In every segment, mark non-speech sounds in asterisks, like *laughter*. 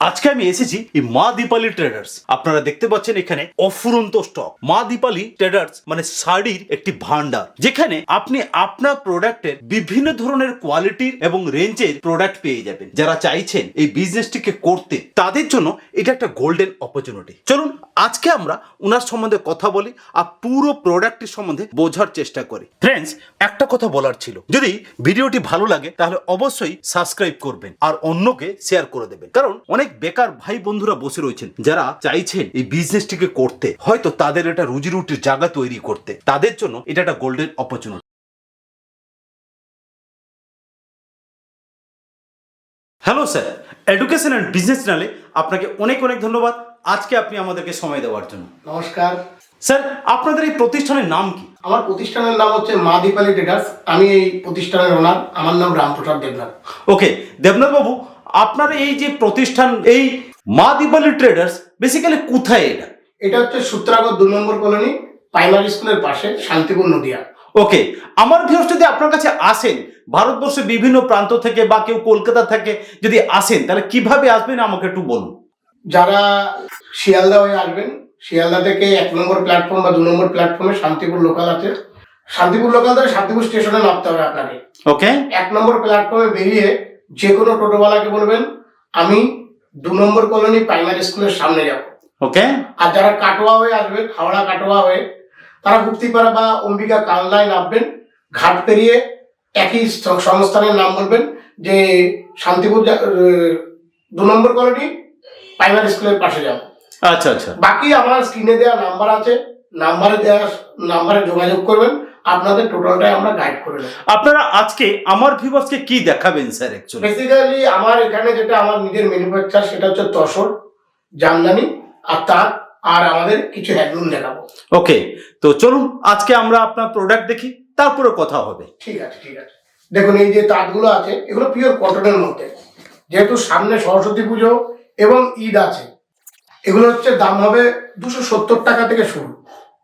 আজকে আমি এসেছি এই মা দীপালি ট্রেডার্স আপনারা দেখতে পাচ্ছেন এখানে অফুরন্ত স্টক মা দীপালি ট্রেডার্স মানে শাড়ির একটি ভান্ডার যেখানে আপনি আপনার প্রোডাক্টের বিভিন্ন ধরনের কোয়ালিটির এবং রেঞ্জের প্রোডাক্ট পেয়ে যাবেন। যারা চাইছেন এই বিজনেসটিকে করতে, তাদের জন্য এটা একটা গোল্ডেন অপরচুনিটি চলুন, আজকে আমরা ওনার সম্বন্ধে কথা বলি আর পুরো প্রোডাক্টের সম্বন্ধে বোঝার চেষ্টা করি। ফ্রেন্ডস একটা কথা বলার ছিল। যদি ভিডিওটি ভালো লাগে, তাহলে অবশ্যই সাবস্ক্রাইব করবেন আর অন্যকে শেয়ার করে দেবেন। কারণ অনেক বেকার ভাই বন্ধুরা বসে রয়েছেন যারা চাইছেন এই বিজনেসটিকে করতে। হয়তো তাদের এটা রুজি রুটির জায়গা তৈরি করতে। তাদের জন্য এটা একটা golden opportunity hello sir education and business চ্যানেলে আপনাকে অনেক অনেক ধন্যবাদ। আজকে আপনি আমাদেরকে সময় দেওয়ার জন্য। নমস্কার। স্যার আপনাদের এই প্রতিষ্ঠানের নাম কি? আমার প্রতিষ্ঠানের নাম হচ্ছে মা দীপালি ট্রেডার্স। আমি এই প্রতিষ্ঠানের ওনার। আমার নাম রামপ্রসাদ দেবনাথ। ওকে দেবনাথ বাবু আপনার এই যে প্রতিষ্ঠান এই মা দীপালি ট্রেডার্স বেসিক্যালি কোথায় এটা? এটা হচ্ছে সূত্রাগর দু নম্বর কলোনি প্রাইমারি স্কুলের পাশে শান্তিপুর নদিয়া। ওকে আমার ভিউস যদি আপনার কাছে আসেন ভারতবর্ষের বিভিন্ন প্রান্ত থেকে বা কেউ কলকাতা থেকে যদি আসেন তাহলে কীভাবে আসবেন আমাকে একটু বলুন। যারা শিয়ালদা হয়ে আসবেন শিয়ালদা থেকে এক নম্বর প্ল্যাটফর্ম বা দু নম্বর প্ল্যাটফর্মে শান্তিপুর লোকাল আছে। শান্তিপুর লোকাল থেকে শান্তিপুর স্টেশনে নামতে হবে আপনাকে। ওকে। এক নম্বর প্ল্যাটফর্মে বেরিয়ে যে কোনো টোটোওয়ালাকে বলবেন আমি দু নম্বর কলোনি প্রাইমারি স্কুলের সামনে যাব। ওকে? আর যারা কাটোয়া হয়ে আসবেন হাওড়া কাটোয়া হয়ে তারা গুপ্তিপাড়া বা অম্বিকা কালনায় নামবেন ঘাট পেরিয়ে একই সংস্থানের নাম বলবেন যে শান্তিপুর দু নম্বর কলোনি প্রাইমারি স্কুলের পাশে যাব। আচ্ছা আচ্ছা। বাকি আমার স্ক্রিনে দেওয়া নাম্বার আছে নাম্বারে দেওয়া নাম্বারে যোগাযোগ করবেন। আপনাদের টোটালটাই আমরা গাইড করে দেবো আপনারা আজকে আমার ভিউয়ার্সকে কি দেখাবেন স্যার অ্যাকচুয়ালি বেসিক্যালি আমার এখানে যেটা আমার নিজের ম্যানুফ্যাকচার সেটা হচ্ছে তসর জামদানি আর তার আর আমাদের কিছু হ্যান্ডলুম দেখাবো। ওকে তো চলুন আজকে আমরা আপনার প্রোডাক্ট দেখি তারপরে কথা হবে। ঠিক আছে ঠিক আছে। দেখুন এই যে তাঁতগুলো আছে এগুলো পিওর কটনের মধ্যে। যেহেতু সামনে সরস্বতী পুজো এবং ঈদ আছে এগুলো হচ্ছে দাম হবে দুশো সত্তর টাকা থেকে শুরু।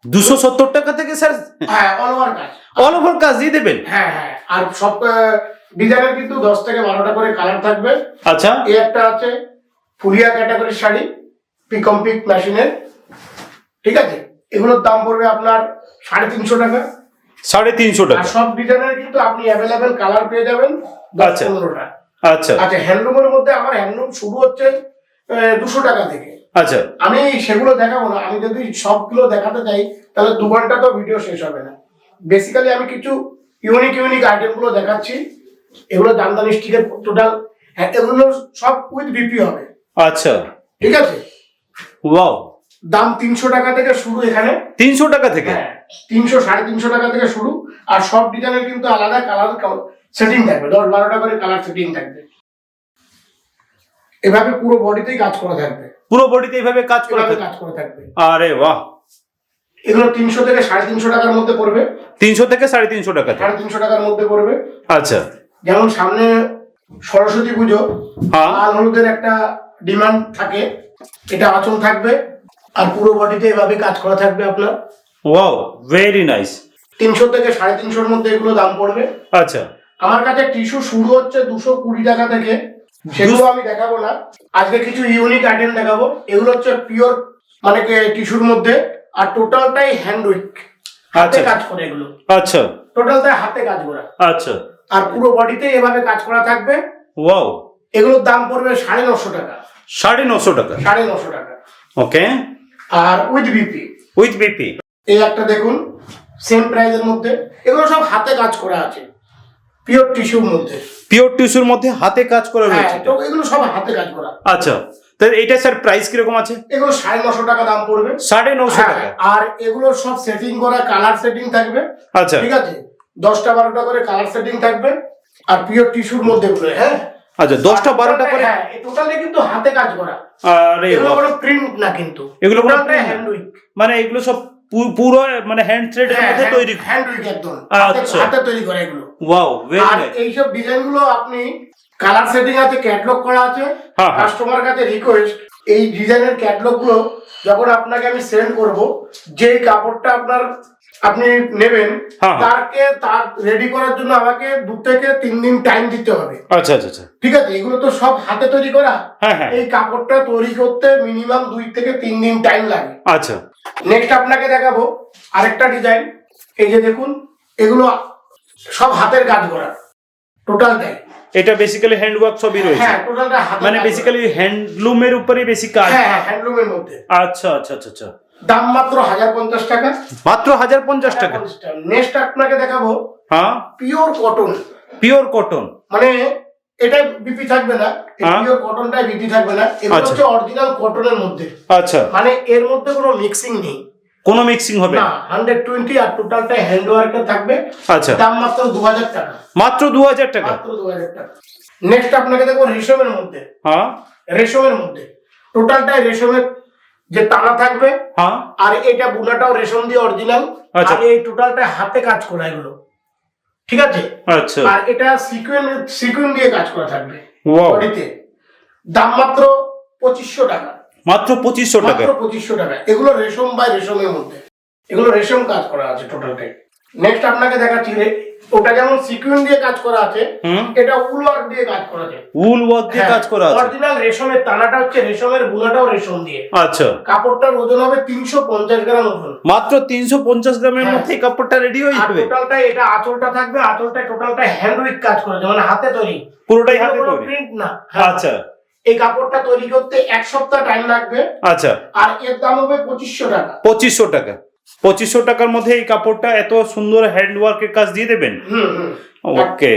দুশো সত্তর টাকা থেকে স্যার? হ্যাঁ অল ওভার কাজ। অল ওভার কাজ দিয়ে দেবেন? হ্যাঁ হ্যাঁ। আর সব ডিজাইনের কিন্তু দশ থেকে বারোটা করে কালার থাকবে। আচ্ছা। এই একটা আছে ফুলিয়া ক্যাটাগরির শাড়ি পিকম পিক মেশিনের ঠিক আছে? এগুলোর দাম পড়বে আপনার সাড়ে তিনশো টাকা। সাড়ে তিনশো টাকা। সব ডিজাইনের কিন্তু আপনি অ্যাভেলেবেল কালার পেয়ে যাবেন দশ আচ্ছা। পনেরোটা। আচ্ছা। আচ্ছা হ্যান্ডলুমের মধ্যে আমার হ্যান্ডলুম শুরু হচ্ছে দুশো টাকা থেকে। আচ্ছা। আমি সেগুলো দেখাবো না। আমি যদি সবগুলো দেখাতে চাই তাহলে দু ঘণ্টা তো ভিডিও শেষ হবে না। বেসিক্যালি আমি কিছু ইউনিক ইউনিক আইটেমগুলো দেখাচ্ছি। এগুলো দামদানি স্টিকের টোটাল হ্যাঁ এগুলো সব উইথ বিপি হবে। আচ্ছা। ঠিক আছে? ওয়াও দাম তিনশো টাকা থেকে শুরু এখানে। তিনশো টাকা থেকে? হ্যাঁ তিনশো সাড়ে তিনশো টাকা থেকে শুরু। আর সব ডিজাইনের কিন্তু আলাদা কালার সেটিং থাকবে। দশ বারোটা করে কালার সেটিং থাকবে। এভাবে পুরো বডিতেই কাজ করা থাকবে। পুরো বডিতে এইভাবে কাজ করে? কাজ করে থাকবে। আরে বাহ। এগুলো তিনশো থেকে সাড়ে তিনশো টাকার মধ্যে পড়বে। তিনশো থেকে সাড়ে তিনশো টাকা সাড়ে তিনশো টাকার মধ্যে পড়বে। আচ্ছা। যেমন সামনে সরস্বতী পুজো হ্যাঁ। লাল হলুদের একটা ডিমান্ড থাকে। এটা আঁচল থাকবে। আর পুরো বডিতে এভাবে কাজ করা থাকবে আপনার। Wow very nice. তিনশো থেকে সাড়ে তিনশোর মধ্যে এগুলো দাম পড়বে। আচ্ছা। আমার কাছে টিস্যু শুরু হচ্ছে দুশো কুড়ি টাকা থেকে। সেগুলো আমি দেখাবো না। আজকে কিছু ইউনিক আইটেম দেখাবো। এগুলো হচ্ছে পিওর মানে টিস্যুর মধ্যে আর টোটালটাই হ্যান্ড উইক হাতে আচ্ছা। কাজ করে এগুলো। আচ্ছা। টোটালটাই হাতে কাজ করা। আচ্ছা। আর পুরো বডিতে এভাবে কাজ করা থাকবে। ওয়াও এগুলোর দাম পড়বে সাড়ে নশো টাকা। সাড়ে নশো টাকা। সাড়ে নশো টাকা। ওকে। আর উইথ বিপি উইথ বিপি এই একটা দেখুন সেম প্রাইজের মধ্যে। এগুলো সব হাতে কাজ করা আছে। পিওর টিস্যুর মধ্যে। পিওর টিস্যুর মধ্যে হাতে কাজ করা হ্যাঁ রয়েছে তো এগুলো সব হাতে কাজ করা। আচ্ছা তাহলে এটা স্যার প্রাইস কীরকম আছে? এগুলো সাড়ে নশো টাকা দাম পড়বে। সাড়ে নশো হ্যাঁ, টাকা। আর এগুলো সব সেটিং করা কালার সেটিং থাকবে। আচ্ছা। ঠিক আছে? দশটা বারোটা করে কালার সেটিং থাকবে। আর পিওর টিস্যুর মধ্যে পুরো, হ্যাঁ? আচ্ছা দশটা বারোটা করে হ্যাঁ টোটালি কিন্তু হাতে কাজ করা। আরে এগুলো। কোনো প্রিন্ট না কিন্তু। এগুলো কোনো টোটালটাই হ্যান্ড মানে এগুলো সব পুরো মানে হ্যান্ড থ্রেডের হ্যাঁ, মধ্যে তৈরি হ্যান্ড উইক একদম। হাতে- আচ্ছা। হাতে তৈরি করা এগুলো। ওয়াও ভেরি নাইস এইসব ডিজাইনগুলো আপনি কালার সেটিং আছে ক্যাটলগ করা আছে। কাস্টমার কাছে রিকোয়েস্ট এই ডিজাইনের ক্যাটলগগুলো যখন আপনাকে আমি সেন্ড করব যে কাপড়টা আপনার আপনি নেবেন। তারকে তার রেডি করার জন্য আমাকে দু থেকে তিন দিন টাইম দিতে হবে। আচ্ছা আচ্ছা আচ্ছা। ঠিক আছে? এগুলো তো সব হাতে তৈরি করা। হ্যাঁ হ্যাঁ। এই কাপড়টা তৈরি করতে মিনিমাম দুই থেকে তিন দিন টাইম লাগে। আচ্ছা। নেক্সট আপনাকে দেখাবো আরেকটা ডিজাইন এই যে দেখুন এগুলো সব হাতের কাজ করা। টোটালটাই এটা বেসিক্যালি হ্যান্ডওয়ার্ক সবই রয়েছে। হ্যাঁ টোটালটা হাতে মানে বেসিক্যালি হ্যান্ডলুমের উপরে বেশি কাজ। হ্যাঁ হ্যাঁ হ্যান্ডলুমের মধ্যে। আচ্ছা আচ্ছা আচ্ছা আচ্ছা। দাম মাত্র হাজার পঞ্চাশ টাকা। মাত্র হাজার পঞ্চাশ টাকা। নেক্সট আপনাকে দেখাবো হ্যাঁ। পিওর কটন পিওর কটন মানে এটা বিপি থাকবে না হ্যাঁ। পিওর কটনটাই বিপি থাকবে না এগুলো আচ্ছা। হচ্ছে অরিজিনাল কটনের মধ্যে। আচ্ছা। মানে এর মধ্যে কোনো মিক্সিং নেই। কোনো মিক্সিং হবে না? না হান্ড্রেড টোয়েন্টি আর টোটালটাই হ্যান্ড ওয়ার্কের থাকবে। আচ্ছা। দাম মাত্র দু হাজার টাকা। মাত্র দু হাজার টাকা? মাত্র দু হাজার টাকা। নেক্সট আপনাকে দেখব রেশমের মধ্যে। হ্যাঁ। রেশমের মধ্যে। টোটালটাই রেশমের যে টানা থাকবে। হ্যাঁ। আর এটা বুনাটাও রেশম দিয়ে অরিজিনাল আচ্ছা। আর এই টোটালটা হাতে কাজ করা এগুলো। ঠিক আছে? আচ্ছা। আর এটা সিকুয়েন সিকুয়েন দিয়ে কাজ করা থাকবে। বডিতে দাম মাত্র পঁচিশশো টাকা। মাত্র পঁচিশশো টাকা? মাত্র পঁচিশশো টাকা। এগুলো রেশম বাই রেশমের মধ্যে। এগুলো রেশম কাজ করা আছে টোটালটাই নেক্সট আপনাকে দেখাচ্ছি রে ওটা যেমন সিকুয়েন দিয়ে কাজ করা আছে এটা উল ওয়ার্ক দিয়ে কাজ করা আছে। উল ওয়ার্ক দিয়ে কাজ করা আছে। অরিজিনাল রেশমের টানাটা হচ্ছে রেশমের বুনাটাও রেশম দিয়ে। আচ্ছা। কাপড়টার ওজন হবে তিনশো পঞ্চাশ গ্রাম ওজন। মাত্র তিনশো পঞ্চাশ গ্রামের হ্যাঁ। মধ্যে কাপড়টা রেডি হয়ে যাবে? টোটালটা এটা আঁচলটা থাকবে আঁচলটা টোটালটা হ্যান্ডউইক কাজ করেছে মানে হাতে তৈরি। পুরোটাই হাতে তৈরি? প্রিন্ট না। হ্যাঁ। আচ্ছা। এই কাপড়টা তৈরি করতে এক সপ্তাহ টাইম লাগবে। আচ্ছা। আর এর দাম হবে পঁচিশশো টাকা। পঁচিশশো টাকা। পঁচিশশো টাকার মধ্যে এই কাপড়টা এত সুন্দর হ্যান্ড ওয়ার্কের কাজ দিয়ে দেবেন? ওকে।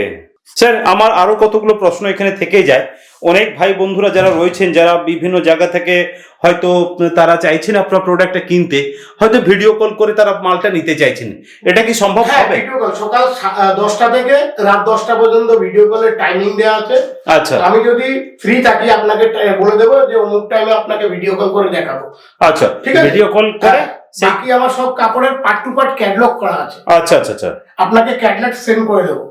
স্যার আমার আরও কতগুলো প্রশ্ন এখানে থেকেই যায়। অনেক ভাই বন্ধুরা যারা রয়েছেন যারা বিভিন্ন জায়গা থেকে হয়তো তারা চাইছেন আপনার প্রোডাক্টটা কিনতে হয়তো ভিডিও কল করে তারা মালটা নিতে চাইছেন। এটা কি সম্ভব হ্যাঁ হবে? ভিডিও কল সকাল দশটা থেকে রাত দশটা পর্যন্ত ভিডিও কলের টাইমিং দেওয়া আছে। আচ্ছা। আমি যদি ফ্রি থাকি আপনাকে বলে দেবো যে অমুক টাইমে আপনাকে ভিডিও কল করে দেখাবো। আচ্ছা ঠিক আছে। ভিডিও কল করে? বাকি আমার সব কাপড়ের পার্ট টু পার্ট ক্যাটলগ করা আছে। আচ্ছা আচ্ছা আচ্ছা। আপনাকে ক্যাটলগ সেন্ড করে দেবো।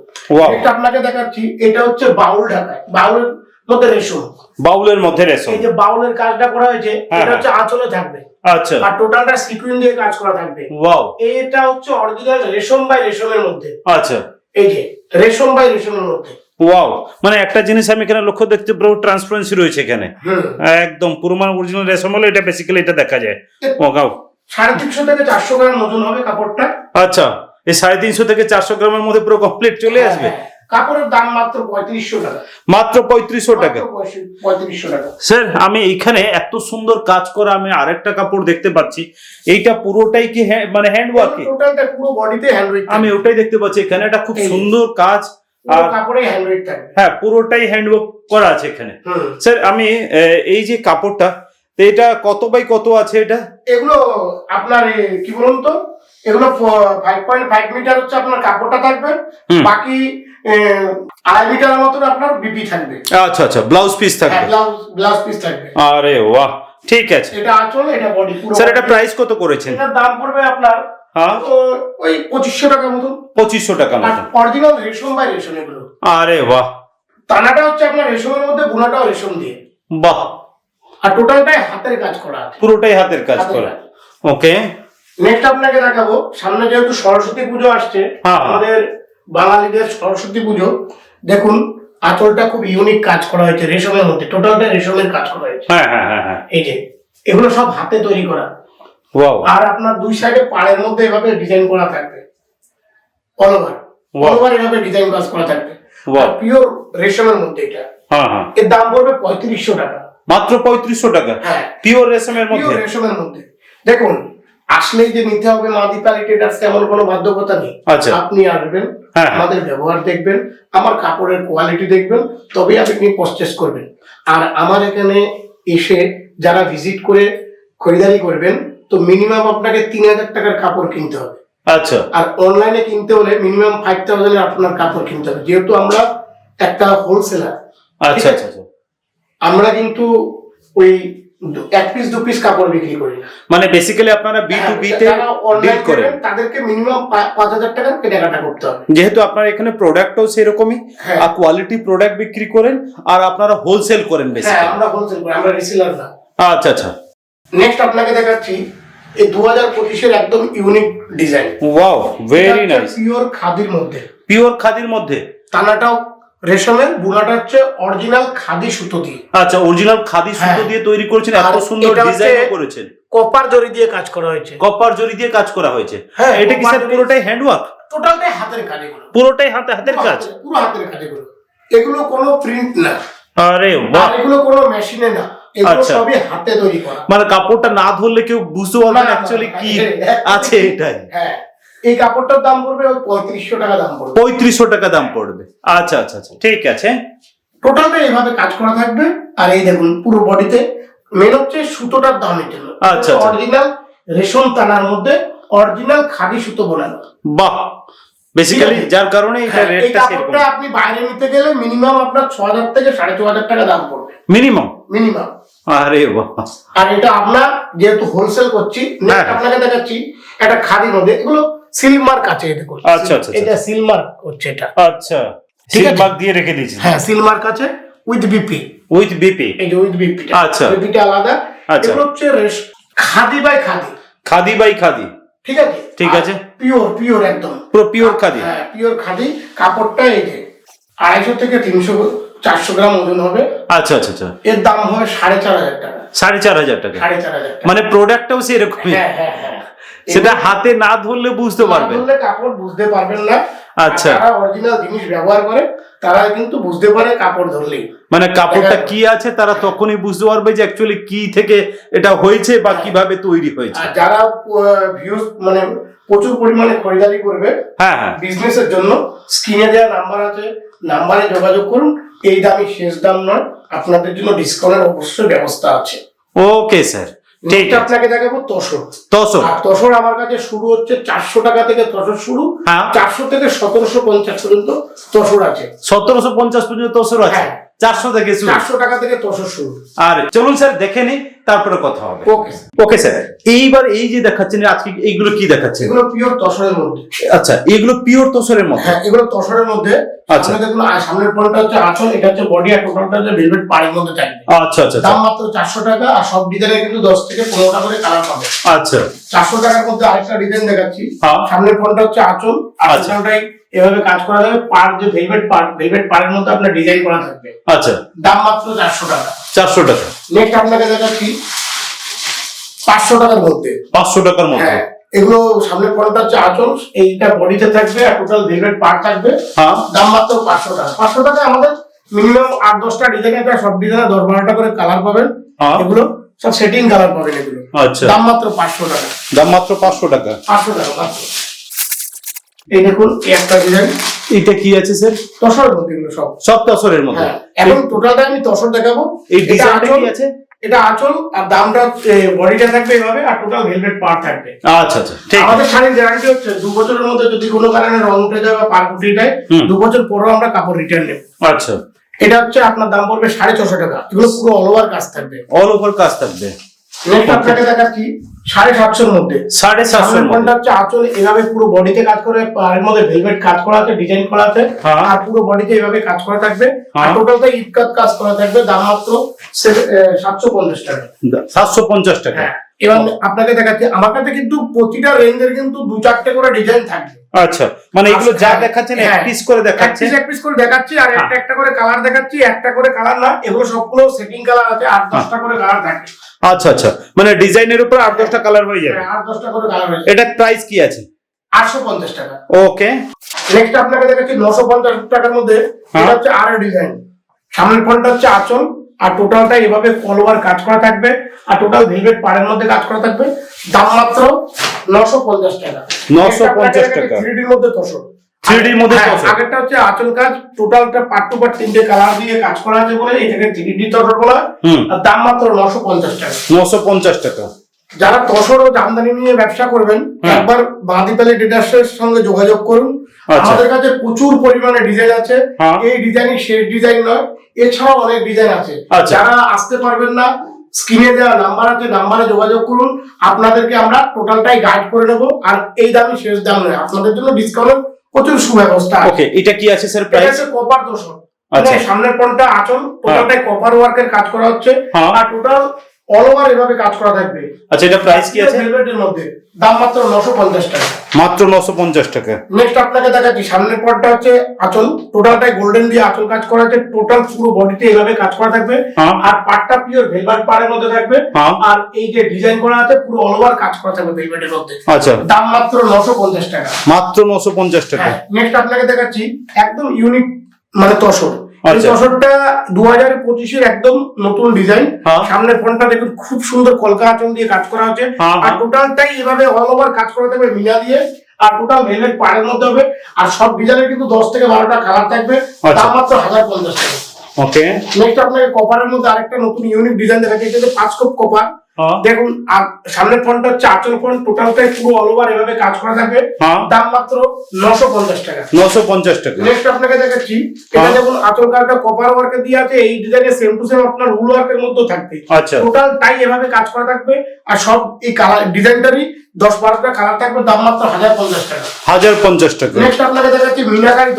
এটা আপনাকে দেখাচ্ছি এটা হচ্ছে বাউল ঢাকায়। বাউলের মধ্যে রেশম। বাউলের মধ্যে রেশম। এই যে বাউলের কাজটা করা হয়েছে হ্যাঁ, এটা হচ্ছে আঁচলে থাকবে। আচ্ছা। আর টোটালটা সিকুইন দিয়ে কাজ করা থাকবে। ওয়াও এটা হচ্ছে অরিজিনাল রেশম বাই রেশমের মধ্যে। আচ্ছা। এই যে রেশম বাই রেশমের মধ্যে। ওয়াও মানে একটা জিনিস আমি এখানে লক্ষ্য দেখতে পুরো ট্রান্সপারেন্সি রয়েছে এখানে। একদম পুরো মানে অরিজিনাল রেশম হলে এটা বেসিক্যালি এটা দেখা যায়। ওয়াও সাড়ে তিনশো থেকে চারশো গ্রাম ওজন হবে কাপড়টা। আচ্ছা এই সাড়ে তিনশো থেকে চারশো গ্রামের মধ্যে পুরো কমপ্লিট চলে আসবে? হ্যাঁ, কাপড়ের দাম মাত্র পঁয়ত্রিশশো টাকা। মাত্র পঁয়ত্রিশশো টাকা? পঁয়ত্রিশশো টাকা। স্যার আমি এখানে এত সুন্দর কাজ করা আমি আরেকটা কাপড় দেখতে পাচ্ছি। এইটা পুরোটাই কি হ্যাঁ- মানে হ্যান্ড ওয়ার্কে টোটালটা পুরো বডিতে হ্যান্ডউইক আমি ওটাই দেখতে পাচ্ছি এখানে একটা খুব সুন্দর কাজ আর- কাপড়ে থাকবে। হ্যাঁ পুরোটাই হ্যান্ড ওয়ার্ক করা আছে এখানে। স্যার আমি এই যে কাপড়টা তো এটা কত বাই কত আছে এটা? এগুলো আপনার কি বলুন তো? এগুলো ফাইভ পয়েন্ট ফাইভ মিটার হচ্ছে আপনার কাপড়টা থাকবে। বাকি আড়াই মিটারের মতন আপনার বিপি থাকবে। আচ্ছা আচ্ছা ব্লাউজ পিস থাকবে। ব্লাউজ পিস থাকবে। আরে বাহ ঠিক আছে। এটা আঁচল এটা বডি পুরো স্যার এটা প্রাইস কত করেছেন? এটার দাম পড়বে আপনার হ্যাঁ। ওই পঁচিশশো টাকার মতন। পঁচিশশো টাকা আর মতো অরিজিনাল রেশম বাই রেশম এগুলো। আরে বাহ। টানাটা হচ্ছে আপনার রেশমের মধ্যে বুনাটাও রেশম দিয়ে। বাহ আর টোটালটাই হাতের কাজ করা আছে। পুরোটাই হাতের কাজ করা। ওকে নেক্সট আপনাকে দেখাবো সামনে যেহেতু সরস্বতী পুজো আসছে হ্যাঁ। আমাদের বাঙালিদের সরস্বতী পুজো। দেখুন আঁচলটা খুব ইউনিক কাজ করা হয়েছে রেশমের মধ্যে টোটালটা রেশমের কাজ করা হয়েছে। হ্যাঁ হ্যাঁ হ্যাঁ হ্যাঁ। এই যে এগুলো সব হাতে তৈরি করা। আর আপনার দুই সাইডে পাড়ের মধ্যে এভাবে ডিজাইন করা থাকবে। অল ওভার অল ওভার এভাবে ডিজাইন কাজ করা থাকবে. পিওর রেশমের মধ্যে এটা। হ্যাঁ হ্যাঁ। এর দাম পড়বে পঁয়ত্রিশশো টাকা। মাত্র পঁয়ত্রিশশো টাকা। হ্যাঁ। পিওর রেশমের মধ্যে। রেশমের মধ্যে। দেখুন আসলেই যে নিতে হবে মা দীপালি ট্রেডার্স এমন কোনো বাধ্যকতা নেই। আচ্ছা। আপনি আসবেন হ্যাঁ হ্যাঁ। আমাদের ব্যবহার দেখবেন আমার কাপড়ের কোয়ালিটি দেখবেন তবেই আপনি পারচেস করবেন। আর আমার এখানে এসে যারা ভিজিট করে খরিদারি করবেন তো মিনিমাম আপনাকে তিন হাজার টাকার কাপড় কিনতে হবে। আচ্ছা। আর অনলাইনে কিনতে হলে মিনিমাম ফাইভ থাউজেন্ড আপনার কাপড় কিনতে হবে। যেহেতু আমরা একটা হোলসেলার আচ্ছা আচ্ছা আচ্ছা। আমরা কিন্তু ওই এক পিস দু পিস কাপড় বিক্রি করি। মানে বেসিক্যালি আপনারা বি টু বি তে ডিল করেন। তাদেরকে মিনিমাম পাঁচ হাজার টাকার কেনাকাটা করতে হবে। যেহেতু আপনার এখানে প্রোডাক্টও সেরকমই হ্যাঁ। আর কোয়ালিটি প্রোডাক্ট বিক্রি করেন আর আপনারা হোলসেল করেন হ্যাঁ আমরা হোলসেল করি আমরা রিসেলার না। আচ্ছা আচ্ছা। নেক্সট আপনাকে দেখাচ্ছি এই দু হাজার পঁচিশের একদম unique design wow very nice pure খাদির মধ্যে। পিওর খাদির মধ্যে? টানাটাও রেশমের বুনাটা হচ্ছে অরিজিনাল খাদি সুতো দিয়ে। আচ্ছা অরিজিনাল খাদি সুতো হ্যাঁ। দিয়ে তৈরি করেছেন এত সুন্দর ডিজাইন করেছেন। কপার জরি দিয়ে কাজ করা হয়েছে। কপার জরি দিয়ে কাজ করা হয়েছে। হ্যাঁ, এটা কি স্যার পুরোটাই হ্যান্ডওয়ার্ক টোটালটাই হাতের এগুলো পুরোটাই হাতে হাতের কাজ? পুরো হাতের কাজ এগুলো কোনো প্রিন্ট না। আরে বাহ। এগুলো কোনো মেশিনে না। আচ্ছা। সবই হাতে তৈরি করা। মানে কাপড়টা না ধরলে কেউ বুঝতে পারবে না, অ্যাকচুয়ালি কি *laughs* আছে এটাই। হ্যাঁ। এই কাপড়টার দাম পড়বে ওই পঁয়ত্রিশশো টাকা দাম পড়বে। পঁয়ত্রিশশো টাকা দাম পড়বে। আচ্ছা আচ্ছা আচ্ছা ঠিক আছে। টোটালটা এইভাবে কাজ করা থাকবে। আর এই দেখুন পুরো বডিতে মেন হচ্ছে সুতোটার দামের জন্য আচ্ছা, আচ্ছা। অরিজিনাল রেশম টানার মধ্যে অরিজিনাল খাদি সুতো বোনানো। বাহ! বেসিক্যালি যার কারণে এটা হ্যাঁ, রেটটা সেরকম। আপনি বাইরে নিতে গেলে মিনিমাম আপনার ছ হাজার থেকে সাড়ে ছ হাজার টাকা দাম পড়বে। মিনিমাম মিনিমাম আরে বাহ! আর এটা আপনার যেহেতু হোলসেল করছি next হ্যাঁ। আপনাকে দেখাচ্ছি একটা খাদির মধ্যে। এগুলো সিল মার্ক আছে এটা দেখুন। আচ্ছা, আচ্ছা, এটা সিল মার্ক হচ্ছে এটা। আচ্ছা সিলমার্ক দিয়ে রেখে দিয়েছি হ্যাঁ সিল মার্ক আছে উইথ বিপি উইথ বিপি এই যে উইথ বিপি আচ্ছা। বিপিটা আলাদা। আচ্ছা। এগুলো হচ্ছে খাদি বাই খাদি। খাদি বাই খাদি। ঠিক আছে? ঠিক আছে। পিওর পিওর একদম। পুরো পিওর খাদি। হ্যাঁ পিওর খাদি। কাপড়টা এই যে আড়াইশো থেকে তিনশো চারশো গ্রাম ওজন হবে। আচ্ছা আচ্ছা আচ্ছা। এর দাম হবে সাড়ে চার হাজার টাকা। সাড়ে চার হাজার টাকা। সাড়ে চার হাজার মানে প্রোডাক্টটাও সেরকমই হ্যাঁ হ্যাঁ হ্যাঁ। সেটা হাতে না ধরলে বুঝতে পারবেন। ধরলে কাপড় বুঝতে পারবেন না। আচ্ছা। যারা অরিজিনাল জিনিস ব্যবহার করে তারা কিন্তু বুঝতে পারে কাপড় ধরলেই মানে কাপড়টা কি আছে তারা তখনই বুঝতে পারবে যে অ্যাকচুয়ালি কি থেকে এটা হয়েছে বা কীভাবে তৈরি হয়েছে। আর যারা ভিউজ মানে প্রচুর পরিমাণে খরিদারি করবে হ্যাঁ হ্যাঁ। বিজনেসের জন্য স্ক্রিনে দেওয়া নাম্বার আছে নাম্বারে যোগাযোগ করুন। এই দামই শেষ দাম নয়। আপনাদের জন্য ডিসকাউন্টের অবশ্যই ব্যবস্থা আছে। ওকে স্যার ঠিক আপনাকে দেখাবো তসর। তসর। আর তসর আমার কাছে শুরু হচ্ছে চারশো টাকা থেকে তসর শুরু। হ্যাঁ। চারশো থেকে সতেরোশো পঞ্চাশ পর্যন্ত তসর আছে। সতেরোশো পঞ্চাশ পর্যন্ত তসর আছে? হ্যাঁ। চারশো থেকে চারশো টাকা থেকে তসর শুরু। আর চলুন স্যার দেখে নিই। তারপরে কথা হবে। ওকে স্যার এইবার এই যে দেখাচ্ছেন আজকে এইগুলো কি দেখাচ্ছেন? এগুলো পিওর তসরের মধ্যে। আচ্ছা এগুলো পিওর তসরের মধ্যে? হ্যাঁ এগুলো তসরের মধ্যে। আচ্ছা। দেখুন আর সামনের পয়েন্টটা হচ্ছে আঁচল এটা হচ্ছে বডি আর টোটালটা হচ্ছে ভেলভেট পাড়ের মধ্যে থাকবে। আচ্ছা আচ্ছা আচ্ছা। দাম মাত্র চারশো টাকা আর সব ডিজাইনে কিন্তু দশ থেকে পনেরোটা করে কালার পাবে। আচ্ছা। চারশো টাকার মধ্যে আরেকটা ডিজাইন দেখাচ্ছি। হ্যাঁ। সামনের ফোনটা হচ্ছে আঁচল আচ্ছা। আঁচলটাই এভাবে কাজ করা যাবে পার যে ভেলভেট পার ভেলভেট পাড়ের মধ্যে আপনার ডিজাইন করা থাকবে। আচ্ছা। দাম মাত্র চারশো টাকা। চারশো টাকা। নেক্সট আপনাকে দেখাচ্ছি পাঁচশো টাকার মধ্যে। পাঁচশো টাকার মধ্যে। হ্যাঁ এগুলো সামনের ফোনটা হচ্ছে আঁচল এইটা বডিতে থাকবে আর টোটাল ভেলভেট পার থাকবে। হ্যাঁ। দাম মাত্র পাঁচশো টাকা। পাঁচশো টাকা আমাদের মিনিমাম আট দশটা ডিজাইনে প্রায় সব ডিজাইনে দশ বারোটা করে কালার পাবেন। হ্যাঁ। এগুলো সব সেটিং কালার পাবেন এগুলো। আচ্ছা। দাম মাত্র পাঁচশো টাকা। দাম মাত্র পাঁচশো টাকা। পাঁচশো টাকা মাত্র। এই দেখুন একটা ডিজাইন। এটা কি আছে স্যার? তসরের মধ্যে এগুলো সব। সব তসরের মধ্যে? হ্যাঁ এখন টোটালটা আমি তসর দেখাবো। এই ডিজাইনটা কি আছে? এটা আঁচল আর দামটা বডিটা থাকবে এইভাবে আর টোটাল ভেলভেট পার থাকবে। আচ্ছা আচ্ছা ঠিক আমাদের শাড়ির গ্যারান্টি হচ্ছে দু বছরের মধ্যে যদি কোনো কারণে রং উঠে যায় বা পার উঠে যায় দু বছর পরেও আমরা কাপড় রিটার্ন নেব। আচ্ছা। এটা হচ্ছে আপনার দাম পড়বে সাড়ে ছশো টাকা। এগুলো পুরো অল ওভার কাজ থাকবে। অল ওভার কাজ থাকবে। আপনাকে দেখাচ্ছি। সাড়ে সাতশোর মধ্যে। সাড়ে সাতশোর মধ্যে। হচ্ছে আঁচল এভাবে পুরো বডিতে কাজ করে পাড়ের মধ্যে ভেলভেট কাজ করা আছে ডিজাইন করা আছে হ্যাঁ। আর পুরো বডিতে এভাবে কাজ করা থাকবে। আর হ্যাঁ। টোটালটা ইটকাত কাজ করা থাকবে দাম মাত্র সাতশো পঞ্চাশ টাকা। সাতশো পঞ্চাশ টাকা। হ্যাঁ এবার আপনাকে দেখাচ্ছি আমার কাছে কিন্তু প্রতিটা রেঞ্জের কিন্তু দু চারটে করে ডিজাইন থাকবে। আচ্ছা মানে এগুলো যা দেখাচ্ছেন এক। পিস করে দেখাচ্ছে এক পিস করে দেখাচ্ছি আর একটা একটা করে কালার দেখাচ্ছি একটা করে কালার না এগুলো সবগুলো সেটিং কালার আছে আট দশটা করে কালার থাকে আচ্ছা আচ্ছা। মানে ডিজাইনের উপর আট দশটা কালার হয়ে যাবে। হ্যাঁ, আট দশটা করে কালার হয়েছে এটা প্রাইস কি আছে? আটশো পঞ্চাশ টাকা। ওকে নেক্সট আপনাকে দেখাচ্ছি নশো পঞ্চাশ টাকার মধ্যে হ্যাঁ। এটা হচ্ছে আর ডিজাইন সামনের ফোনটা হচ্ছে আঁচল আর টোটালটা এভাবে কলওয়ার কাজ করা থাকবে আর টোটাল ভেলভেট পাড়ের মধ্যে কাজ করা থাকবে। দাম মাত্র নশো পঞ্চাশ টাকা। 950 টাকা। থ্রিডির মধ্যে তোষক 3D র মধ্যে হ্যাঁ, আগেরটা হচ্ছে আঁচল কাজ টোটালটা পার্ট টু পার্ট তিনটে কালার দিয়ে কাজ করা আছে বলে এটাকে থ্রি তোষক বলা আর দাম মাত্র নশো পঞ্চাশ টাকা। নশো পঞ্চাশ টাকা। যারা তসর ও জামদানি নিয়ে ব্যবসা করবেন হ্যাঁ। একবার বাঁদিপালি ডিটার্সের সঙ্গে যোগাযোগ করুন। আচ্ছা। আমাদের কাছে প্রচুর পরিমাণে ডিজাইন আছে। হ্যাঁ। এই ডিজাইনই শেষ ডিজাইন নয় এছাড়াও অনেক ডিজাইন আছে। আচ্ছা। যারা আসতে পারবেন না স্ক্রিনে দেওয়া নাম্বার আছে নাম্বারে যোগাযোগ করুন। আপনাদেরকে আমরা টোটালটাই গাইড করে নেব। আর এই দামই শেষ দাম নয়। আপনাদের জন্য ডিসকাউন্টের প্রচুর সুব্যবস্থা ওকে এটা কি আছে স্যার এটা প্রাইস হচ্ছে কপার দোষণ। আচ্ছা। মানে সামনের পনটা আচল টোটালটাই কপার ওয়ার্কের কাজ করা হচ্ছে। হ্যাঁ। আর টোটাল অল ওভার এভাবে কাজ করা থাকবে। আচ্ছা এটা প্রাইস কি আছে? ভেলভেটের মধ্যে। দাম মাত্র নশো পঞ্চাশ টাকা। মাত্র নশো পঞ্চাশ টাকা। নেক্সট আপনাকে দেখাচ্ছি সামনের পরটা হচ্ছে আঁচল। টোটালটাই গোল্ডেন দিয়ে আঁচল কাজ করা আছে। টোটাল পুরো বডিতে এভাবে কাজ করা থাকবে। হ্যাঁ। আর পাটটা পিওর ভেলভেট পাড়ের মধ্যে থাকবে। হ্যাঁ। আর এই যে ডিজাইন করা আছে পুরো অল ওভার কাজ করা থাকবে ভেলভেটের মধ্যে। আচ্ছা। দাম মাত্র নশো পঞ্চাশ টাকা। মাত্র নশো পঞ্চাশ টাকা। নেক্সট আপনাকে দেখাচ্ছি একদম ইউনিক মানে তসর। এই আচ্ছা। দু হাজার পঁচিশের একদম নতুন ডিজাইন হ্যাঁ। সামনের ফোনটা দেখুন খুব সুন্দর কলকা আঁচল দিয়ে কাজ করা হচ্ছে। হ্যাঁ, আর হ্যাঁ। টোটালটাই এভাবে অল ওভার কাজ করা থাকবে মিনা দিয়ে। আর টোটাল ভেলভেট পাড়ের মধ্যে হবে। আর সব ডিজাইনের কিন্তু দশ থেকে বারোটা কালার থাকবে। আচ্ছা। দাম মাত্র হাজার পঞ্চাশ টাকা। ওকে নেক্সট আপনাকে কপারের মধ্যে আরেকটা নতুন ইউনিক ডিজাইন দেখাচ্ছি এটা পাঁচ কোপ কপার দেখুন আর সামনের ফোনটা হচ্ছে আচল ফোন টোটালটাই পুরো অল ওভার এভাবে কাজ করা থাকবে হ্যাঁ। দাম মাত্র নশো পঞ্চাশ টাকা। নশো পঞ্চাশ টাকা। নেক্সট আপনাকে দেখাচ্ছি এটা দেখুন আঁচল কার্ডটা কপার ওয়ার্কে দিয়ে আছে এই ডিজাইনে সেম টু সেম আপনার রুল ওয়ার্কের মধ্যে থাকবে। আচ্ছা। টোটাল টাই এভাবে কাজ করা থাকবে আর সব এই কালার ডিজাইনটারই দশ বারোটা কালার থাকবে দাম মাত্র হাজার পঞ্চাশ টাকা। হাজার পঞ্চাশ টাকা। নেক্সট আপনাকে দেখাচ্ছি মিনাকারি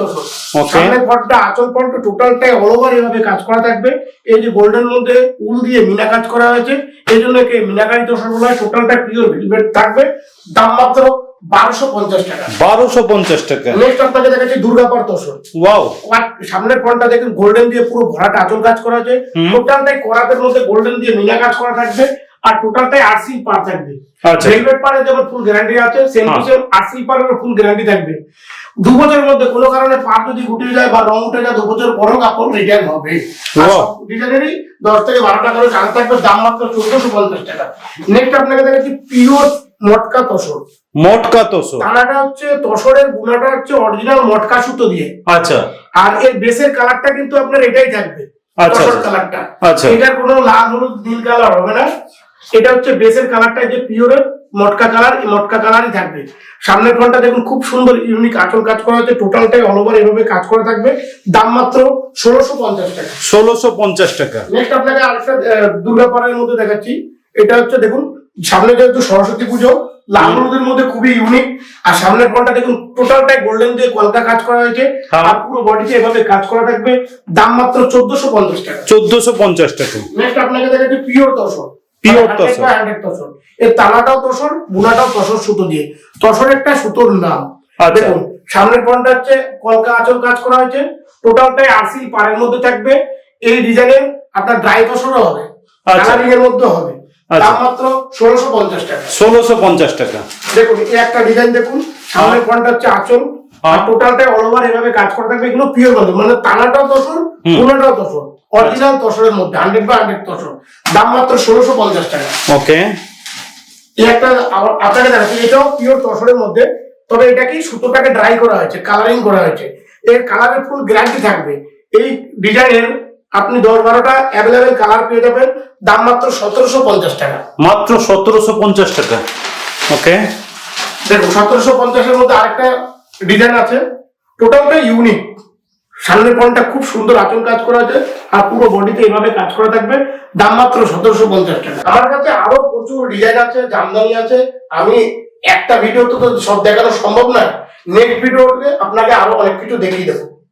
Okay. সামনের ফটটা আঁচল ফন্ট টোটালটাই অল ওভার এভাবে কাজ করা থাকবে। এই যে গোল্ডেন মধ্যে উল দিয়ে মিনা কাজ করা হয়েছে এই জন্য একে মিনাকারি তোষক বলা হয়। টোটালটা পিওর ভেলভেট থাকবে দাম মাত্র বারোশো পঞ্চাশ টাকা। বারোশো পঞ্চাশ টাকা। নেক্সট আপনাকে দেখাচ্ছি দুর্গাপার তোষক ওয়াও সামনের ফ্রন্টটা দেখুন গোল্ডেন দিয়ে পুরো ভরাটা আঁচল কাজ করা আছে হুম। টোটালটাই করাতের মধ্যে গোল্ডেন দিয়ে মিনা কাজ করা থাকবে। আর টোটালটাই আরসি পার থাকবে। আচ্ছা। পারে যেমন ফুল গ্যারান্টি আছে সেম টু। সেম আরসি পারের ফুল গ্যারান্টি থাকবে। দু বছরের মধ্যে কোনো কারণে পার যদি যায় বা রং উঠে যায় দু বছর পরেও কাপড় রিটার্ন হবে। ডিজাইনেরই দশ থেকে বারো টাকা করে কালার থাকবে দাম মাত্র চোদ্দশো পঞ্চাশ টাকা। নেক্সট আপনাকে দেখাচ্ছি পিওর মটকা তসর। মটকা দানাটা হচ্ছে তসরের গুণাটা হচ্ছে অরিজিনাল মটকা সুতো দিয়ে। আচ্ছা। আর এর বেসের কালারটা কিন্তু আপনার এটাই থাকবে আচ্ছা, আচ্ছা। কালারটা আচ্ছা। এটার কোনো লাল হলুদ নীল কালার হবে না। এটা হচ্ছে বেসের কালারটা যে পিওরের মটকা কালার এই মটকা কালারই থাকবে। সামনের ফোনটা দেখুন খুব সুন্দর ইউনিক আঁচল কাজ করা হচ্ছে টোটালটাই অল ওভার এভাবে কাজ করা থাকবে। দাম মাত্র ষোলোশো পঞ্চাশ টাকা। ষোলোশো পঞ্চাশ টাকা। নেক্সট আপনাকে আরেকটা দুর্গাপাড়ার মধ্যে দেখাচ্ছি। এটা হচ্ছে দেখুন সামনে যেহেতু সরস্বতী পুজো লাল হলুদের মধ্যে খুবই ইউনিক আর সামনের ফোনটা দেখুন টোটালটাই গোল্ডেন দিয়ে কলকা কাজ করা হয়েছে। হ্যাঁ। আর পুরো বডিতে এভাবে কাজ করা থাকবে। দাম মাত্র চোদ্দশো পঞ্চাশ টাকা। চোদ্দশো পঞ্চাশ টাকা। নেক্সট আপনাকে দেখাচ্ছি পিওর তসর মানে তসর। 100 by 100 তসর এর তালাটাও তসর বুনাটাও তসর সুতো দিয়ে। তসর একটা সুতোর নাম। আচ্ছা। দেখুন সামনের ফোনটা হচ্ছে কলকা আঁচল কাজ করা হয়েছে। টোটালটাই আরসি পাড়ের মধ্যে থাকবে। এই ডিজাইনের আপনার ড্রাই তসরও হবে। আচ্ছা। কালারিং এর মধ্যে হবে। আচ্ছা। দাম মাত্র ষোলোশো পঞ্চাশ টাকা। ষোলোশো পঞ্চাশ টাকা। দেখুন এই একটা ডিজাইন দেখুন। সামনের ফোনটা হচ্ছে আঁচল। আর। টোটালটাই অল ওভার এভাবে কাজ করা থাকবে। এগুলো পিওর মানে তালাটাও তসর। বুনাটাও তসর অরিজিনাল তসরের মধ্যে হান্ড্রেড বাই হান্ড্রেড তসর। দাম মাত্র ষোলোশো পঞ্চাশ টাকা। ওকে এই একটা আপনাকে দেখাচ্ছি এটাও পিওর তসরের মধ্যে তবে এটা কি সুতোটাকে ড্রাই করা হয়েছে কালারিং করা হয়েছে। এর কালারের ফুল গ্যারান্টি থাকবে। এই ডিজাইনের আপনি দশ বারোটা অ্যাভেলেবেল কালার পেয়ে যাবেন দাম মাত্র সতেরোশো পঞ্চাশ টাকা। মাত্র সতেরোশো পঞ্চাশ টাকা। ওকে দেখুন সতেরোশো পঞ্চাশের মধ্যে আরেকটা ডিজাইন আছে। টোটালটা ইউনিক সামনের পয়েন্টটা খুব সুন্দর আচল কাজ করা আছে আর পুরো বডিতে এভাবে কাজ করা থাকবে। দাম মাত্র সতেরোশো পঞ্চাশ টাকা। আমার কাছে আরও প্রচুর ডিজাইন আছে, জামদানি আছে। আমি একটা ভিডিও তো সব দেখানো সম্ভব নয়। নেক্সট ভিডিওতে আপনাকে আরও অনেক কিছু দেখিয়ে দেবো।